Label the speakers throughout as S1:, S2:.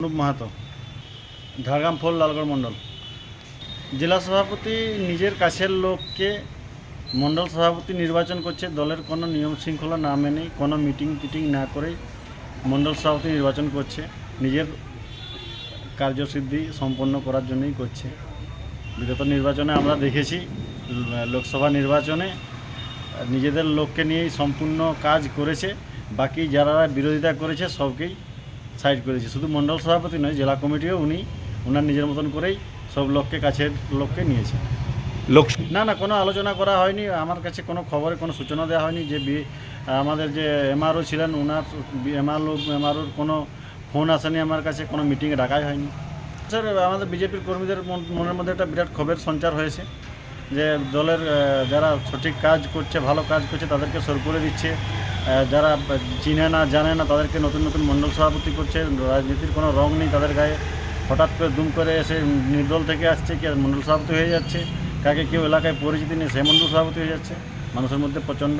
S1: অনুপ মাহাতো, ঝাড়গ্রাম ফোল লালগড় মণ্ডল। জেলা সভাপতি নিজের কাছের লোককে মণ্ডল সভাপতি নির্বাচন করছে, দলের কোনো নিয়ম শৃঙ্খলা না মেনেই, কোনো মিটিং টিটিং না করেই মণ্ডল সভাপতি নির্বাচন করছে, নিজের কার্যসিদ্ধি সম্পন্ন করার জন্যই করছে। বিগত নির্বাচনে আমরা দেখেছি, লোকসভা নির্বাচনে নিজেদের লোককে নিয়েই সম্পূর্ণ কাজ করেছে, বাকি যারা বিরোধিতা করেছে সবকেই সাইড করেছে। শুধু মণ্ডল সভাপতি নয় জেলা কমিটিও উনি ওনার নিজের মতন করেই সব লোককে কাছের লোককে নিয়েছে
S2: লোক
S1: না না কোনো আলোচনা করা হয়নি। আমার কাছে কোনো খবরে কোনো সূচনা দেওয়া হয়নি যে বি- আমাদের যে এমআরও ছিলেন ওনার এমআরও এমআরওর কোনো ফোন আসেনি আমার কাছে কোনো মিটিংয়ে ডাকাই হয়নি। স্যার আমাদের বিজেপির কর্মীদের মন- মনের মধ্যে একটা বিরাট ক্ষোভের সঞ্চার হয়েছে যে দলের যারা সঠিক কাজ করছে ভালো কাজ করছে তাদেরকে সর করে দিচ্ছে। যারা চিনে না জানে না তাদেরকে নতুন নতুন মণ্ডল সভাপতি করছে রাজনীতির কোনো রং নেই তাদের গায়ে। হঠাৎ করে দুম করে এসে নির্দল থেকে আসছে কি মণ্ডল সভাপতি হয়ে যাচ্ছে? কাকে কেউ এলাকায় পরিচিতি নেই সে মণ্ডল সভাপতি হয়ে যাচ্ছে। মানুষের মধ্যে প্রচণ্ড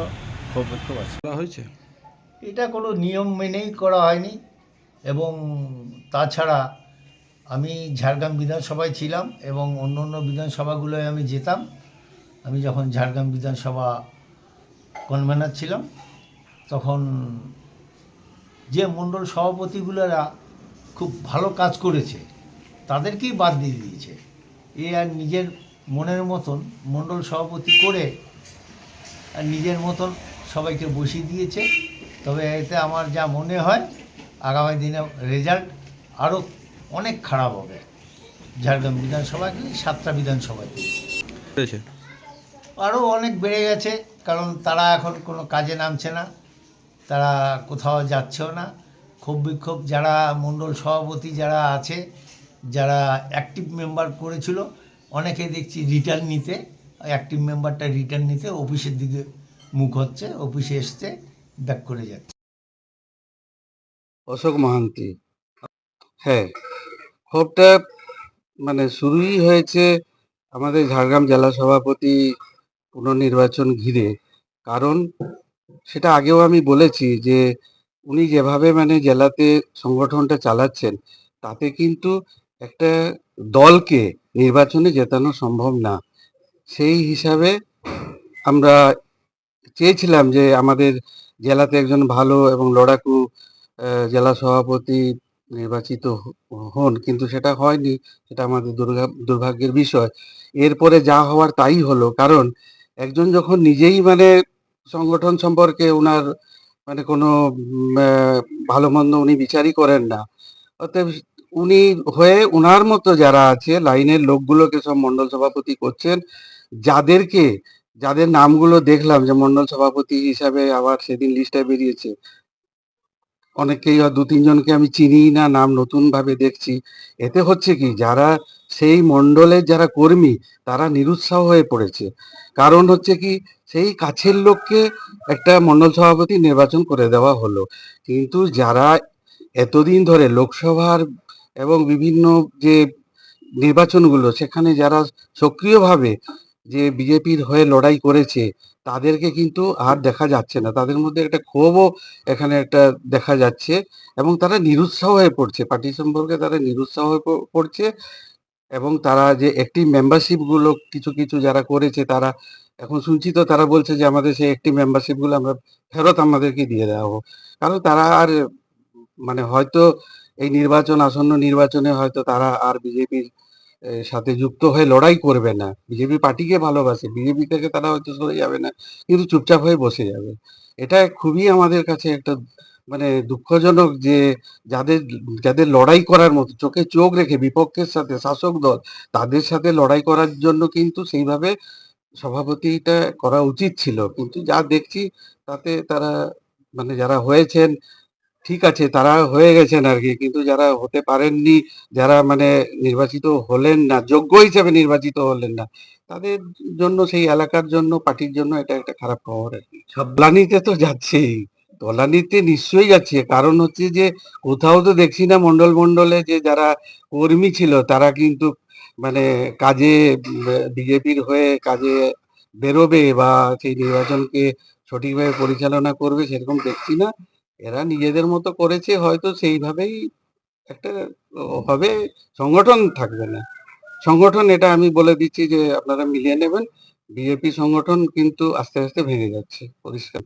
S1: ক্ষোভ ক্ষোভ আছে।
S2: হয়েছে?
S3: এটা কোনো নিয়ম মেনেই করা হয়নি এবং তাছাড়া আমি ঝাড়গ্রাম বিধানসভায় ছিলাম এবং অন্য অন্য বিধানসভাগুলোয় আমি যেতাম। আমি যখন ঝাড়গ্রাম বিধানসভা কনভেনার ছিলাম তখন যে মণ্ডল সভাপতিগুলোরা খুব ভালো কাজ করেছে তাদেরকেই বাদ দিয়ে দিয়েছে। এ আর নিজের মনের মতন মণ্ডল সভাপতি করে আর নিজের মতন সবাইকে বসিয়ে দিয়েছে। তবে এতে আমার যা মনে হয় আগামী দিনে রেজাল্ট আরও অনেক খারাপ হবে। ঝাড়গ্রাম বিধানসভায় কি সাতটা বিধানসভাতে। আরও অনেক বেড়ে গেছে কারণ তারা এখন কোনো কাজে নামছে না। তারা কোথাও যাচ্ছেও না। ক্ষোভ বিক্ষোভ যারা মণ্ডল সভাপতি যারা আছে, যারা অ্যাক্টিভ মেম্বার করেছিল অনেকে দেখছি রিটার্ন নিতে অ্যাক্টিভ মেম্বারটা রিটার্ন নিতে অফিসের দিকে মুখ হচ্ছে, অফিসে এসছে ব্যাক করে যাচ্ছে।
S4: অশোক মহান্তি হ্যাঁ ক্ষোভটা মানে শুরুই হয়েছে আমাদের ঝাড়গ্রাম জেলা সভাপতি পুনর্নির্বাচন ঘিরে। কারণ সেটা আগেও আমি বলেছি যে, উনি যেভাবে মানে জেলাতে সংগঠনটা চালাচ্ছেন, তাতে কিন্তু একটা দলকে নির্বাচনে জেতানো সম্ভব না। সেই হিসাবে আমরা চেয়েছিলাম যে, আমাদের জেলাতে একজন ভালো এবং লড়াকু জেলা সভাপতি নির্বাচিত হন, কিন্তু সেটা হয়নি, সেটা আমাদের দুর্গা, দুর্ভাগ্যের বিষয়। এরপরে যা হওয়ার তাই হলো, কারণ একজন যখন নিজেই মানে সংগঠন সম্পর্কে ওনার মানে কোনো ভালো মন্দ উনি বিচারই করেন না। অতএব উনি হয়ে ওনার মতো যারা আছে, লাইনের লোকগুলোকে সব মন্ডল সভাপতি করছেন, যাদেরকে, যাদের নামগুলো দেখলাম যে মন্ডল সভাপতি হিসাবে আবার সেদিন লিস্টে বেরিয়েছে অনেকেই দু, তিনজনকে আমি চিনি না, নাম নতুন ভাবে দেখছি। এতে হচ্ছে কি, যারা সেই মন্ডলের যারা কর্মী, তারা নিরুৎসাহ হয়ে পড়েছে। কারণ হচ্ছে কি সেই কাছের লোককে একটা মণ্ডল সভাপতি নির্বাচন করে দেওয়া হলো। কিন্তু যারা এতদিন ধরে লোকসভার এবং বিভিন্ন যে নির্বাচনগুলো, সেখানে যারা সক্রিয়ভাবে যে বিজেপির হয়ে লড়াই করেছে, তাদেরকে কিন্তু আর দেখা যাচ্ছে না। তাদের মধ্যে একটা ক্ষোভও এখানে একটা দেখা যাচ্ছে এবং তারা নিরুৎসাহ হয়ে পড়ছে। পার্টি সম্পর্কে তারা নিরুৎসাহ হয়ে পড়ছে এবং তারা যে একটি মেম্বারশিপগুলো কিছু কিছু যারা করেছে, তারা এখন শুনছি তো তারা বলছে যে আমাদের সেই একটি মেম্বারশিপগুলো আমরা ফেরত আমাদেরকে দিয়ে দেওয়া হোক। কারণ তারা আর মানে হয়তো এই নির্বাচন, আসন্ন নির্বাচনে হয়তো তারা আর বিজেপির সাথে যুক্ত হয়ে লড়াই করবে না। বিজেপি পার্টিকে ভালোবাসে, বিজেপি থেকে তারা হয়তো সরে যাবে না, কিন্তু চুপচাপ হয়ে বসে যাবে। এটা খুবই আমাদের কাছে একটা মানে দুঃখজনক যে যাদের যাদের লড়াই করার মতো, চোখে চোখ রেখে বিপক্ষের সাথে শাসক দল, তাদের সাথে লড়াই করার জন্য কিন্তু সেইভাবে সভাপতিটা করা উচিত ছিল। কিন্তু যা দেখছি তাতে তারা মানে যারা হয়েছেন, ঠিক আছে, তারা হয়ে গেছেন আর কি। কিন্তু যারা হতে পারেননি, যারা মানে নির্বাচিত হলেন না, যোগ্য হিসেবে নির্বাচিত হলেন না, তাদের জন্য, সেই এলাকার জন্য, পার্টির জন্য এটা একটা খারাপ খবর আর কি। তলানিতে তো যাচ্ছেই, তলানিতে নিশ্চয়ই যাচ্ছে। কারণ হচ্ছে যে, কোথাও তো দেখছি না মন্ডল মন্ডলে যে যারা কর্মী ছিল, তারা কিন্তু মানে কাজে, বিজেপির হয়ে কাজে বেরোবে বা সেই নির্বাচনকে সঠিকভাবে পরিচালনা করবে সেরকম দেখছি না। এরা নিজেদের মতো করেছে, হয়তো সেইভাবেই একটা হবে, সংগঠন থাকবে না। সংগঠন এটা আমি বলে দিচ্ছি যে আপনারা মিলিয়ে নেবেন। বিজেপি সংগঠন কিন্তু আস্তে আস্তে ভেঙে যাচ্ছে, পরিষ্কার।